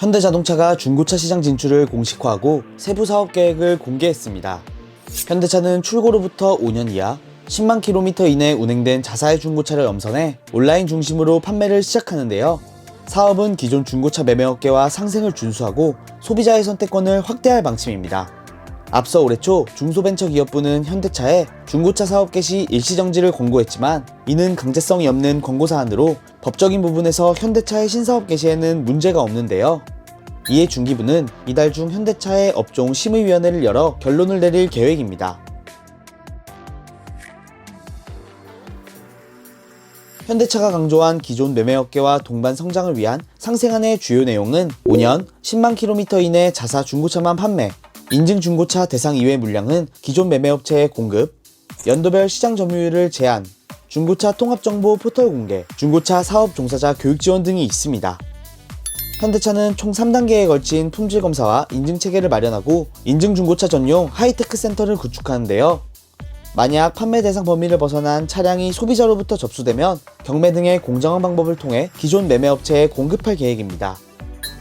현대자동차가 중고차 시장 진출을 공식화하고 세부 사업 계획을 공개했습니다. 현대차는 출고로부터 5년 이하 10만 킬로미터 이내 운행된 자사의 중고차를 엄선해 온라인 중심으로 판매를 시작하는데요. 사업은 기존 중고차 매매업계와 상생을 준수하고 소비자의 선택권을 확대할 방침입니다. 앞서 올해 초 중소벤처기업부는 현대차에 중고차 사업 개시 일시 정지를 권고했지만 이는 강제성이 없는 권고 사안으로 법적인 부분에서 현대차의 신사업 개시에는 문제가 없는데요. 이에 중기부는 이달 중 현대차의 업종 심의위원회를 열어 결론을 내릴 계획입니다. 현대차가 강조한 기존 매매업계와 동반 성장을 위한 상생안의 주요 내용은 5년 10만 킬로미터 이내 자사 중고차만 판매, 인증 중고차 대상 이외 물량은 기존 매매업체에 공급, 연도별 시장 점유율을 제한, 중고차 통합정보 포털 공개, 중고차 사업 종사자 교육 지원 등이 있습니다. 현대차는 총 3단계에 걸친 품질 검사와 인증 체계를 마련하고 인증 중고차 전용 하이테크 센터를 구축하는데요. 만약 판매 대상 범위를 벗어난 차량이 소비자로부터 접수되면 경매 등의 공정한 방법을 통해 기존 매매업체에 공급할 계획입니다.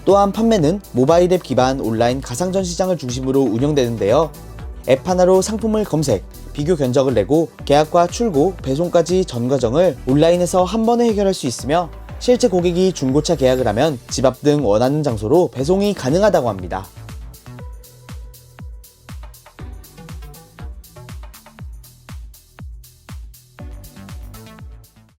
또한 판매는 모바일 앱 기반 온라인 가상전 시장을 중심으로 운영되는데요. 앱 하나로 상품을 검색, 비교 견적을 내고 계약과 출고, 배송까지 전 과정을 온라인에서 한 번에 해결할 수 있으며 실제 고객이 중고차 계약을 하면 집 앞 등 원하는 장소로 배송이 가능하다고 합니다.